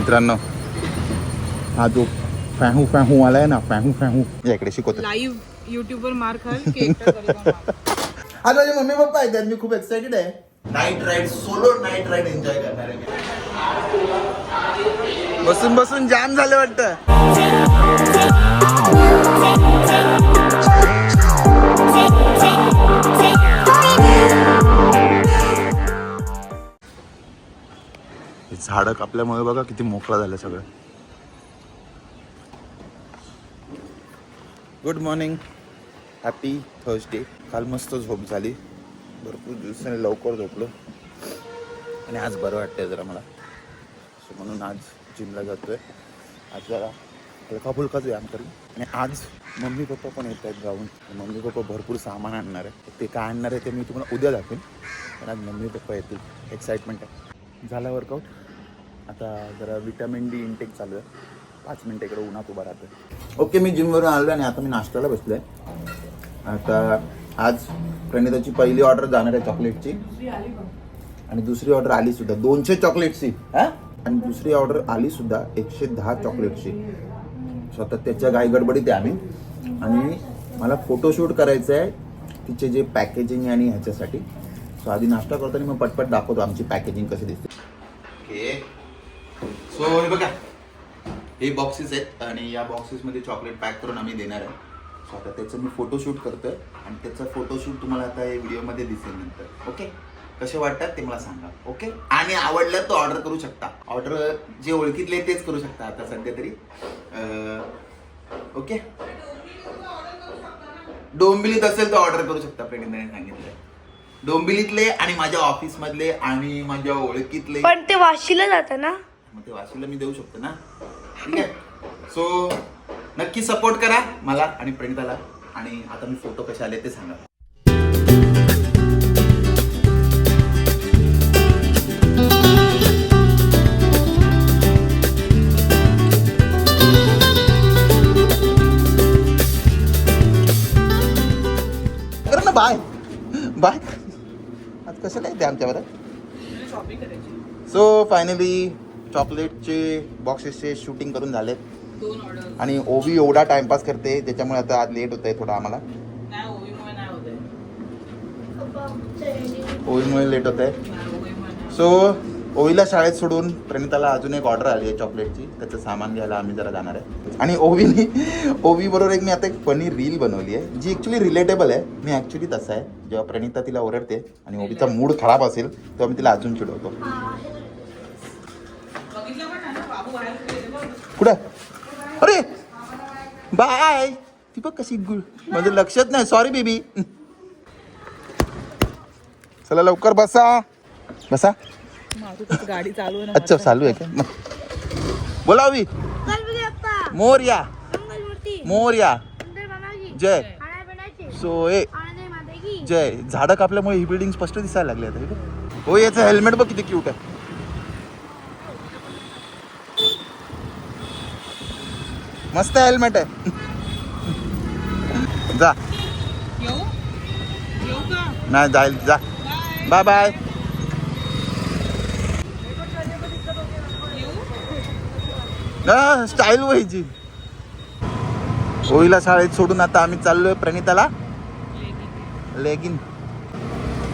मित्रांनो हा जो फॅहू फॅहू आलाय ना फॅहू फॅहू. या इकडे शिकवतो. लाईव्ह युट्यूब वर मार खाल की एकटा करेगा मार. आज माझे मम्मी पप्पा आहेत मी खूप एक्साइटेड आहे. Night ride solo night ride enjoy करणार आहे. बसून बसून जाम झाले वाटतं. झाडं कापल्यामुळे बघा किती मोकळा झालं सगळं. गुड मॉर्निंग हॅपी थर्सडे काल मस्त झोप झाली. भरपूर दिवसाने लवकर झोपलो. आणि आज बरं वाटतंय जरा मला. सो म्हणून आज जिमला जातोय. आज जरा हलका फुलकाच व्यायाम करेल आणि आज मम्मी पप्पा पण येत आहेत गाऊन मम्मी पप्पा भरपूर सामान आणणार आहे ते काय आणणार आहे ते मी तुम्हाला उद्या दाखवेन. पण आज मम्मी पप्पा येतील. एक्साइटमेंट आहे. झाला वर्कआउट आता जरा विटॅमिन डी इंटेक चालू आहे. पाच मिनिटं इकडे उन्हात उभा राहतोय. ओके मी जिमवरून आलो आणि आता मी नाश्त्याला बसलोय. आता आज प्रणिताची पहिली ऑर्डर जाणार आहे चॉकलेटची आणि दुसरी ऑर्डर आली सुद्धा. दोनशे चॉकलेटची हा? आणि दुसरी ऑर्डर आली सुद्धा एकशे दहा चॉकलेटची स्वतः त्याच्या घाई गडबडीत आहे आम्ही. आणि मला फोटोशूट करायचं आहे तिचे जे पॅकेजिंग आणि ह्याच्यासाठी. सो आधी नाश्ता करताना मग पटपट दाखवतो आमची पॅकेजिंग कशी दिसते. ओके सो हे बघा. हे बॉक्सेस आहेत आणि या बॉक्सेसमध्ये चॉकलेट पॅक करून आम्ही देणार आहे. सो आता त्याचं मी फोटोशूट करतोय आणि त्याचं फोटोशूट तुम्हाला आता या व्हिडिओमध्ये दिसेल नंतर. ओके कसे वाटतात ते मला सांगा. ओके आणि आवडलं तर ऑर्डर करू शकता. ऑर्डर जे ओळखीतले तेच करू शकता आता सध्या तरी. Uh, ओके डोंबिलीत असेल तर ऑर्डर करू शकता प्रेरणेने सांगितलं डोंबिलीतले आणि माझ्या ऑफिसमधले आणि माझ्या ओळखीतले. पण ते वाशीला जातं ना? मग ते वाशीला मी देऊ शकतो ना. ठीक आहे? सो नक्की सपोर्ट करा मला आणि प्रणिताला. आणि आता मी फोटो कसे आले ते सांगा. बाय बाय आज कसं काय ते आमच्यावर करायची. सो फायनली चॉकलेटचे बॉक्सेसचे शूटिंग करून झालेत. ऑर्डर आणि ओवी एवढा टाइमपास करते त्याच्यामुळे आता आज लेट होत आहे थोडं आम्हाला. नाही ओवीमुळे लेट होत आहे. सो ओवीला शाळेत सोडून प्रणिताला अजून एक ऑर्डर आली आहे चॉकलेटची. त्याचं सामान घ्यायला आम्ही जरा जाणार आहे. आणि ओवीने ओवी बरोबर एक मी आता एक फनी रील बनवली आहे जी ॲक्च्युली रिलेटेबल आहे. मी ॲक्च्युली तसं आहे. जेव्हा प्रणिता तिला ओरडते आणि ओवीचा मूड खराब असेल तेव्हा मी तिला अजून चिडवतो बघितलं पण नाही ना बाबू बाहेर गेले बघ. कुठं? अरे! बाय! ती बघ कशी गुळ माझं लक्षात नाही. सॉरी बेबी चला लवकर बसा. बसा. गाडी चालू आहे ना अच्छा चालू आहे का. बोलावी मोर्या. मंगलमूर्ती मोर्या. जय. सोय. जय. झाडं कापल्यामुळे ही बिल्डिंग स्पष्ट दिसायला लागली आता हे. हो याचं हेल्मेट बघ किती क्यूट आहे. मस्त हेल्मेट आहे. जा. नाही जाईल जा. बाय बाय स्टाईल व्हायची होईला शाळेत सोडून आता आम्ही चाललोय प्रणिताला. लेगिन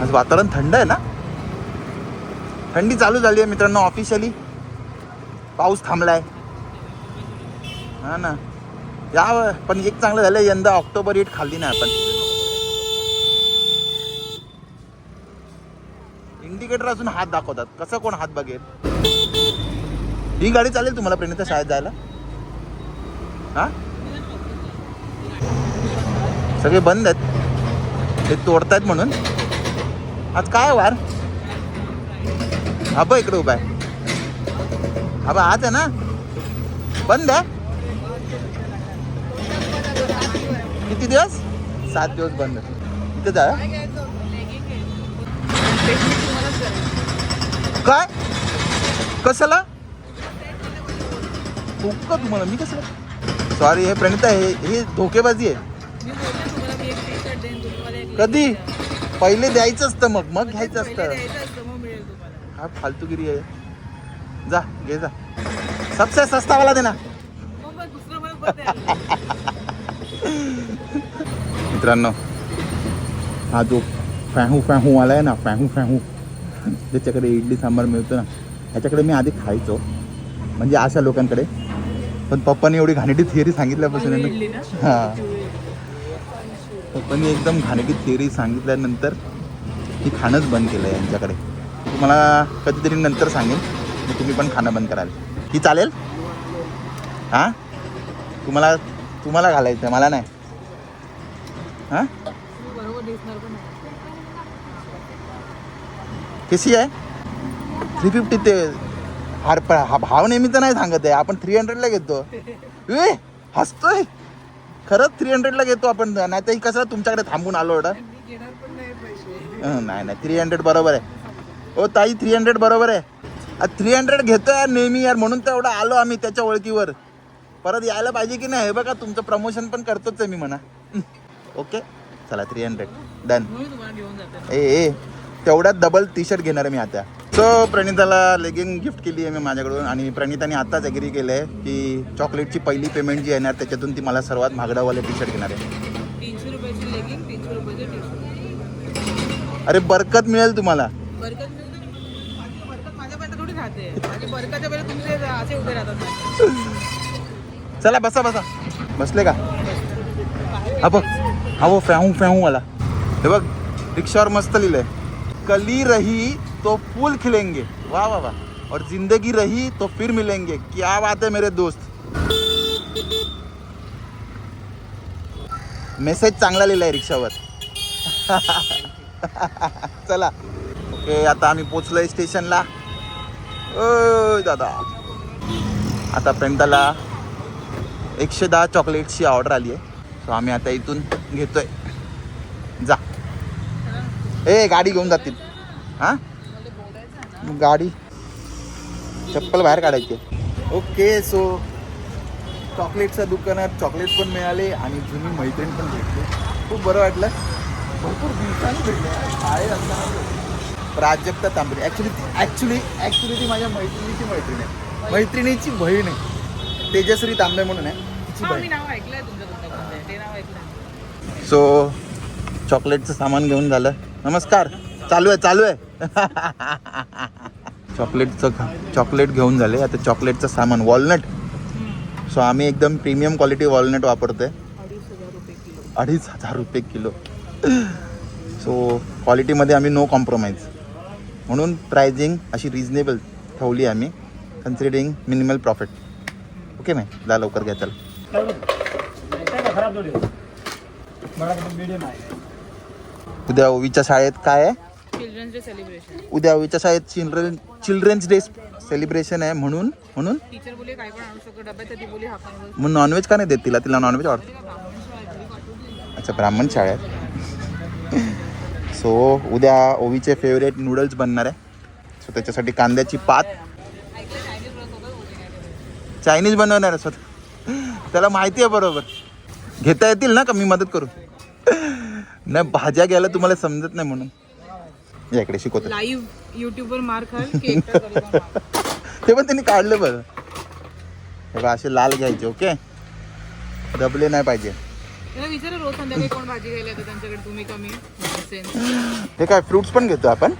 आज वातावरण थंड आहे ना? थंडी चालू झाली आहे मित्रांनो ऑफिशियली पाऊस थांबलाय. हा ना. या पण एक चांगलं झालं यंदा ऑक्टोबर ईट खाल्ली नाही आपण. इंडिकेटर अजून हात दाखवतात. कसं कोण हात बघेल? ही गाडी चालेल तुम्हाला प्रणिता शाळेत जायला? हा? सगळे बंद आहेत. ते तोडतायत म्हणून. आज काय वार? हा बघ इकडे उभा आहे. हा आज आहे ना? बंद आहे? किती दिवस? सात दिवस बंद. इथे जा. काय? कशाला? का तुम्हाला. मी कसं सॉरी हे प्रणिता हे हे धोकेबाजी आहे. कधी? पहिले द्यायचं असतं मग. मग घ्यायचं असतं. हा फालतूगिरी आहे. जा घे जा. सबसे सस्ता वाला देना. मित्रांनो हा जो फॅहू फॅहू वाला आहे ना फॅहू फॅहू ज्याच्याकडे इडली सांबार मिळतो ना ह्याच्याकडे मी आधी खायचो. म्हणजे अशा लोकांकडे. पण पप्पाने एवढी घाणेटी थिअरी सांगितल्यापासून हां. पप्पांनी एकदम घाणेटी थिअरी सांगितल्यानंतर मी खाणंच बंद केलं आहे यांच्याकडे. तुम्हाला कधीतरी नंतर सांगेन मग तुम्ही पण खाणं बंद कराल. ही चालेल? हां? तुम्हाला तुम्हाला घालायचं आहे मला नाही. हां? कशी आहे? थ्री फिफ्टी ते हार प- हा भाव नेहमीचा नाही सांगत आहे. आपण थ्री हंड्रेडला घेतो. ए हसतोय. खरंच थ्री हंड्रेडला घेतो आपण. नाही तर कसं तुमच्याकडे थांबून आलो एवढं? नाही नाही नाही. थ्री हंड्रेड बरोबर आहे. ओ ताई थ्री हंड्रेड बरोबर आहे. थ्री हंड्रेड घेतो यार नेहमी यार. म्हणून तर एवढं आलो आम्ही त्याच्या ओळखीवर. परत यायला पाहिजे की नाही? हे बघा तुमचं प्रमोशन पण करतोच आहे मी म्हणा. ओके चला थ्री हंड्रेड डन ए ए तेवढ्यात डबल टी शर्ट घेणार आहे मी आता. सो प्रणिताला लेगिंग गिफ्ट केली आहे मी माझ्याकडून आणि प्रणिताने आताच ॲग्री केलं आहे की चॉकलेटची पहिली पेमेंट जी येणार त्याच्यातून ती मला सर्वात महागडावाले टी शर्ट घेणार आहे. अरे बरकत मिळेल तुम्हाला. बरकत चला बसा बसा. बसले का? हा बघ. हा वो फ्याहू फ्याहू वाला. हे बघ रिक्षावर मस्त लिहिलंय. कली रही तो फूल खिलेंगे. वा वा वा. और जिंदगी रही तो फिर मिलेंगे. क्या बात है मेरे दोस्त. मेसेज चांगला लिहिलाय रिक्षावर. चला. ओके आता आम्ही पोचलोय स्टेशनला. ओ दादा. आता पेंटाला. एकशे दहा चॉकलेटची ऑर्डर आली आहे. सो आम्ही आता इथून घेतोय. जा. ए गाडी घेऊन जातील. हां? गाडी. चप्पल बाहेर काढायची आहे. ओके सो चॉकलेटच्या दुकानात चॉकलेट पण मिळाले आणि जुनी मैत्रीण पण भेटली. खूप बरं वाटलं. भरपूर दिवसांनी भेटले. आहे असताना प्राजक्ता तांबरी ॲक्च्युली ॲक्च्युली ॲक्च्युली ती माझ्या मैत्रिणीची मैत्रीण आहे. मैत्रिणीची बहीण आहे. तेजश्री तांबे म्हणून आहे. तिची हा बहीण मी नाव ऐकलंय तुमच्या तुमच्याकडे ते नाव ऐकलंय सो चॉकलेटचं सामान घेऊन झालं. नमस्कार. चालू आहे चालू आहे. चॉकलेटचं चॉकलेट घेऊन झाले. आता चॉकलेटचं सामान वॉलनट सो आम्ही एकदम प्रीमियम क्वालिटी वॉलनट वापरतोय. अडीच हजार रुपये किलो. अडीच हजार रुपये किलो सो क्वालिटीमध्ये आम्ही नो कॉम्प्रोमाइज म्हणून प्राइजिंग अशी रिजनेबल ठेवली आम्ही considering minimal profit okay ma'am जा लवकर घ्या चला. उद्या ओवीच्या शाळेत काय आहे? चिल्ड्रन्स डे सेलिब्रेशन उद्या ओवीच्या शाळेत चिल्ड्रन चिल्ड्रन्स डे सेलिब्रेशन आहे म्हणून म्हणून? टीचर बोले काय पण आणू शकतो डब्यात तर ती बोली हा पण. मग नॉनव्हेज का नाही देत तिला? तिला नॉनव्हेज आवडतं. अच्छा ब्राह्मण शाळा आहे. सो उद्या ओवीचे फेवरेट नूडल्स बनणार आहे. सो त्याच्यासाठी कांद्याची पात चायनीज बनवणार आहे स्वतः. त्याला माहिती आहे बरोबर. घेता येतील ना का? मी मदत करू. नाही भाज्या घ्यायला तुम्हाला समजत नाही म्हणून. या इकडे शिकवतो. लाईव्ह युट्यूबवर मार. ते पण त्यांनी काढलं बरं. हे बघा असे लाल घ्यायचे ओके? दबले नाही पाहिजे. हे काय फ्रुट्स पण घेतो आपण?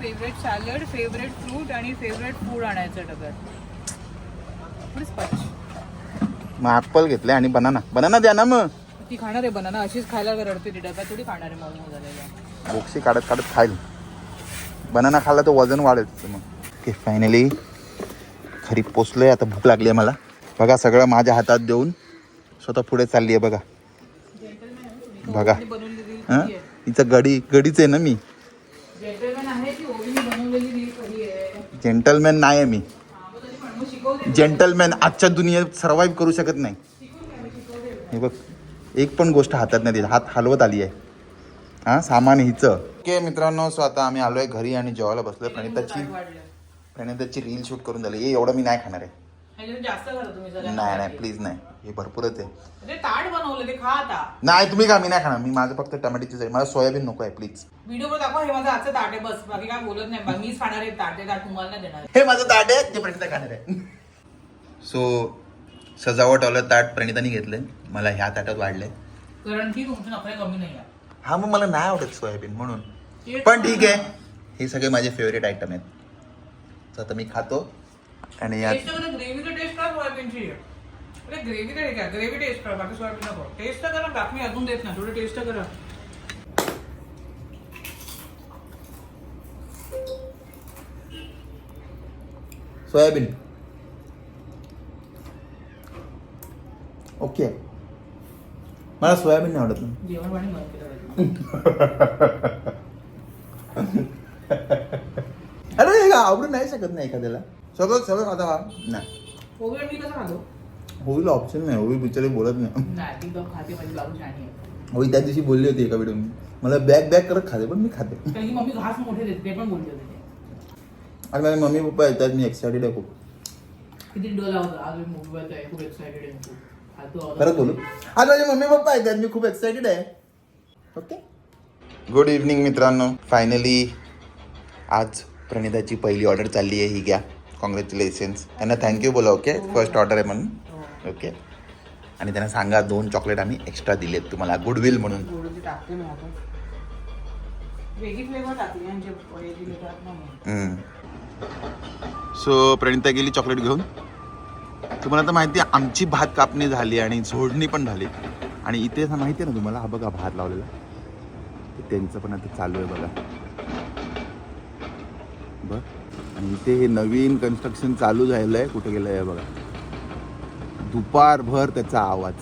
फेवरेट सॅलड फेवरेट फ्रूट आणि फेवरेट फूड आणायचं डब्यात. मग ॲपल घेतले आणि बनाना. बनाना द्या ना मग. ती खाणार आहे बनाना. अशीच खायला रडते ती. डब्यात थोडी खाणार आहे बोक्सी काढत काढत खाईल. बनाना खाल्ला तर वजन वाढेल. मग. ओके फायनली खरी पोचलोय. आता भूक लागली आहे मला. बघा सगळं माझ्या हातात देऊन स्वतः पुढे चालली आहे बघा. बघा. हां? तिचं गडी गडीच आहे ना मी. जेंटलमॅन नाही आहे. मी. जेंटलमॅन आजच्या दुनियेत सर्वाईव्ह करू शकत नाही. हे बघ एक पण गोष्ट हातात नाही दिली हात हलवत आली आहे. हां सामान हिचं. ओके मित्रांनो सो आता आम्ही आलोय घरी आणि जेवायला बसलोय. प्रणिताची प्रणिताची रील शूट करून झाली. हे एवढं मी नाही खाणार आहे. नाही नाही प्लीज नाही. हे भरपूरच आहे. ते ताट बनवलं ते खा आता. नाही तुम्ही का मी नाही खाणार. मी माझं फक्त टमाट्याची जाईल मला सोयाबीन नको आहे प्लीज व्हिडिओ दाखवा हे माझं आजचं ताट आहे बस. बाकी काय बोलत नाही. मीच खाणार आहे ताट. ताट तुम्हाला देणार. हे माझं ताट आहे ते प्रणिता खाणार आहे. सो सजावटवालं ताट प्रणिताने घेतलंय. मला ह्या ताटात वाढलंय. कारण की तुमचे कमी नाही आहे हा मग मला नाही आवडत सोयाबीन म्हणून. पण ठीक आहे. हे सगळे माझे फेवरेट आयटम आहेत. तर आता मी खातो. आणि यात टेस्ट करा ग्रेव्हीचं टेस्ट करा सोयाबीनची. अरे ग्रेव्ही तरी घ्या ग्रेव्ही टेस्ट करा. बाकी सोयाबीन नको. टेस्ट तर करा बाकी मी अजून देत नाही. थोडी टेस्ट करा. सोयाबीन. ओके मला सोयाबीन नाही आवडत. अरे आवडून नाही शकत नाही एखाद्याला. सगळं सगळं खाता हा नाही. मी होईल ऑप्शन नाही. होईल बिचारे बोलत नाही. होई त्या दिवशी बोलली होती एका व्हिडिओ मला बॅग बॅग करत खाते पण मी खाते. कारण की मम्मी घास मोठे देते ते पण बोलले होते. ते. आणि माझे मम्मी पप्पा येतात मी एक्सायटेड आहे खूप. किती डोला होता. आज मी खूप एक्साइटेड आहे. खरंच बोलू? आज माझे मम्मी पप्पा येतात मी खूप एक्सायटेड आहे. ओके गुड इव्हनिंग मित्रांनो. फायनली आज प्रणिताची पहिली ऑर्डर चालली आहे ही घ्या. कॉंग्रॅच्युलेशन्स त्यांना थँक्यू बोला ओके फर्स्ट ऑर्डर आहे म्हणून. ओके आणि त्यांना सांगा दोन चॉकलेट आम्ही एक्स्ट्रा दिलेत तुम्हाला. गुडविल म्हणून. दिले. सो प्रणिता गेली चॉकलेट घेऊन? तुम्हाला तर माहिती आहे आमची भात कापणी झाली आणि झोडणी पण झाली. आणि इथे असं माहिती आहे ना तुम्हाला हा बघा भात लावलेला. त्यांचं पण आता चालू आहे बघा. बघ आणि इथे हे नवीन कन्स्ट्रक्शन चालू झालेलं आहे. कुठे गेलं आहे बघा. दुपारभर त्याचा आवाज.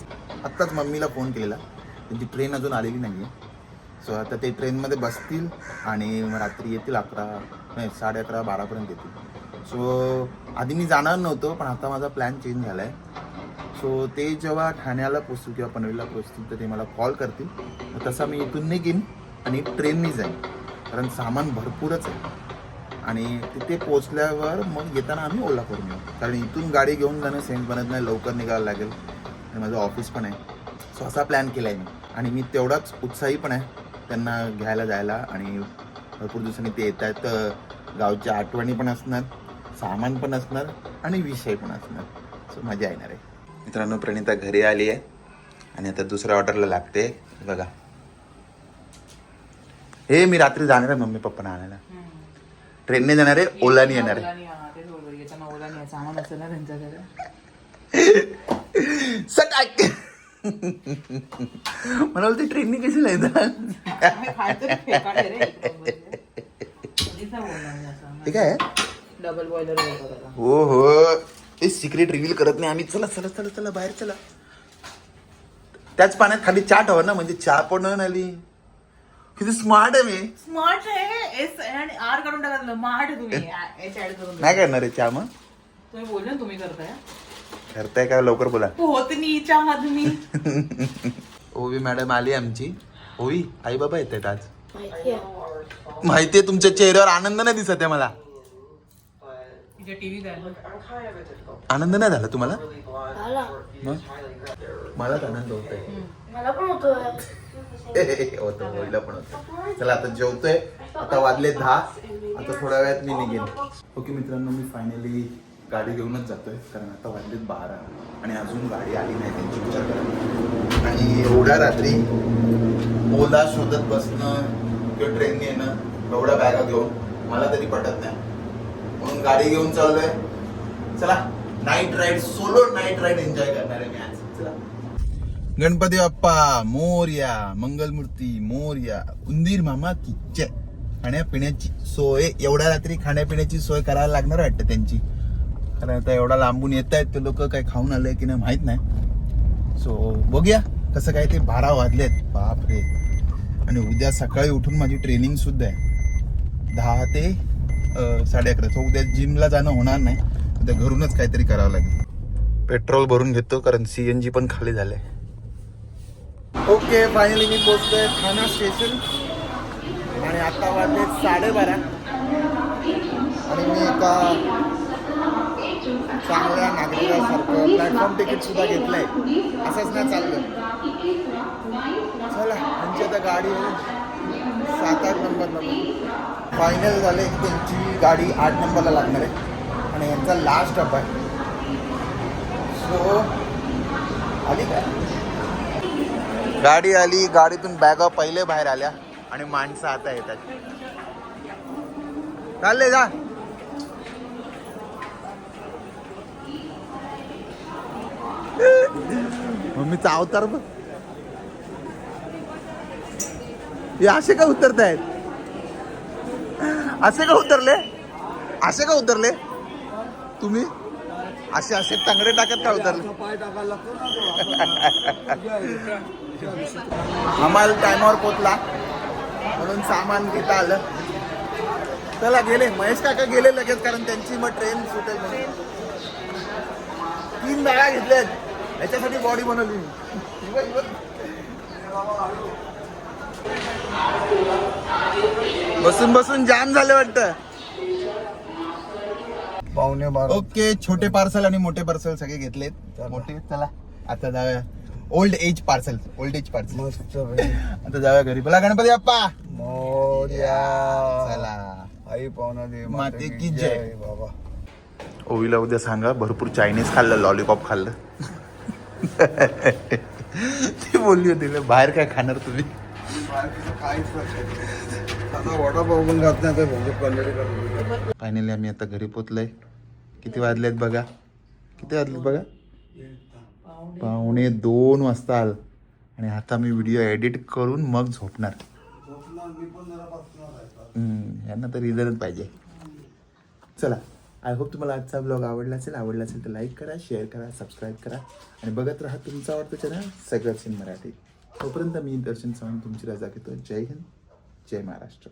आत्ताच मम्मीला फोन केलेला. त्यांची ट्रेन अजून आलेली नाही आहे सो आता ते ट्रेनमध्ये बसतील आणि मग रात्री येतील अकरा नाही साडे अकरा बारापर्यंत येतील. सो आधी मी जाणार नव्हतो पण आता माझा प्लॅन चेंज झाला आहे सो ते जेव्हा ठाण्याला पोचतील किंवा पनवेलला पोचतील तर ते मला कॉल करतील. तसा मी इथून निघीन आणि ट्रेननी जाईन. कारण सामान भरपूरच आहे. आणि तिथे पोचल्यावर मग येताना आम्ही ओला करून येऊ. कारण इथून गाडी घेऊन जाणं सेंट बनत नाही लवकर निघायला लागेल. आणि माझं ऑफिस पण आहे. सो असा प्लॅन केला आहे मी. आणि मी तेवढाच उत्साही पण आहे त्यांना घ्यायला जायला. आणि भरपूर दिवसांनी ते येत आहेत तर गावच्या आठवणी पण असणार. सामान पण असणार आणि विषय पण असणार. सो मजा येणार आहे. मित्रांनो प्रणिता घरी आली आहे. आणि आता दुसऱ्या ऑर्डरला लागते. बघा. हे मी रात्री जाणार आहे मम्मी पप्पांना आणायला. ट्रेनने जाणार आहे ओलाने येणार आहे. आहे. सटाक मला बोलते ट्रेनने कशी येतात खायचं फेकाटे नाही डबल बॉयलर हो हो. ते सिक्रेट रिव्हील करत नाही आम्ही. चला चला चला चला बाहेर चला. त्याच पाण्यात खाली चहा ठेवा ना म्हणजे चहा पण आली. किती स्मार्ट आहे मी. स्मार्ट आहे. एस आणि आर काढून टाकलं मार्ट तुम्ही. एच ऍड करून नाही करणार आहे चहा मग. तुम्ही ना तुम्ही करताय. करताय का? लवकर बोला. होत मी चहा तुम्ही ओवी मॅडम आली आमची. ओवी आई बाबा येत आहेत आज माहितीये तुमच्या चेहऱ्यावर आनंद नाही दिसत आहे मला. आनंद नाही झाला. तुम्हाला? मलाच आनंद होतोय. मला पण होतोय. होतं होईला पण होतं चला आता जेवतोय. आता वाजले दहा. आता थोड्या वेळात मी निघेन. ओके मित्रांनो मी फायनली गाडी घेऊनच जातोय. कारण आता वाजलेत बारा आणि अजून गाडी आली नाही त्यांची विचार करा. आणि एवढ्या रात्री ओला शोधत बसणं किंवा ट्रेनने येणं एवढ्या बॅगा घेऊन मला तरी पटत नाही. म्हणून गाडी घेऊन चाललोय. चला night ride solo night ride enjoy करणार आहे मी आज. चला. गणपती बाप्पा मोर्या मंगलमूर्ती मोर्या उंदीर मामा किच्चे खाण्यापिण्याची सोय एवढ्या रात्री खाण्यापिण्याची सोय करायला लागणार वाटतं त्यांची. कारण आता एवढा लांबून येत आहेत ते लोक काय खाऊन आले की नाही माहीत नाही. सो बघूया कसं काय ते बारा वाजलेत. बापरे. आणि उद्या सकाळी उठून माझी ट्रेनिंग सुद्धा आहे. दहा ते साडे अकरा. सो उद्या जिमला जाणं होणार नाही. उद्या घरूनच काहीतरी करावं लागेल. पेट्रोल भरून घेतो कारण सीएनजी पण खाली झालंय. ओके फायनली मी पोचतोय ठाणा स्टेशन आणि आता वाजले साडेबारा. आणि मी एका चांगल्या नागरिकासारखं प्लॅटफॉर्म तिकीट सुद्धा घेतलंय. असंच नाही चाललं चला त्यांची आता गाडी. सात आठ नंबर नंबर फायनल झाले की त्यांची गाडी आठ नंबरला लागणार आहे. आणि यांचा लास्ट अप आहे. सो आली काय? गाडी आली गाडीतून बॅगा पहिले बाहेर आल्या आणि माणसं आता येतात. चालले जा. मम्मीचा अवतार बघ. हे असे का उतरतायत? असे का उतरले? असे का उतरले? तुम्ही? असे असे तांगडे टाकत का उतरले? आम्हाला टायमावर पोचला. म्हणून सामान घेता आलं. चला गेले. महेश काका गेले लगेच कारण त्यांची मग ट्रेन सुटेल म्हणून. तीन बॅगा घेतल्यात. याच्यासाठी बॉडी बनवली बसून बसून जाम झाले वाटतं. बारा. ओके छोटे पार्सल आणि मोठे पार्सल सगळे घेतलेत. मोठे चला. आता जाऊया. Old age parcel old age parcel मस्त आता जाऊया घरी. बोला गणपती बाप्पा. मोर्या. चला. आई पाहुणा दे माते की जय. बाबा. ओवीला उद्या सांगा भरपूर चायनीज खाल्लं लॉलीपॉप खाल्लं. ती बोलली होती "लय बाहेर काय खाणार तुम्ही? फायनली आम्ही आता घरी पोचलोय किती वाजलेत बघा? किती वाजलेत बघा? पावणे दोन वाजता आल. आणि आता मी व्हिडिओ एडिट करून मग झोपणार. यांना तर रिझनच पाहिजे. चला आय होप तुम्हाला आजचा ब्लॉग आवडला असेल. आवडला असेल तर लाईक करा शेअर करा सबस्क्राईब करा. आणि बघत राहा तुमचा आवडतं चॅनल सगळं सिन मराठी. तोपर्यंत मी दर्शन सावंत तुमची रजा घेतो. जय हिंद जय महाराष्ट्र.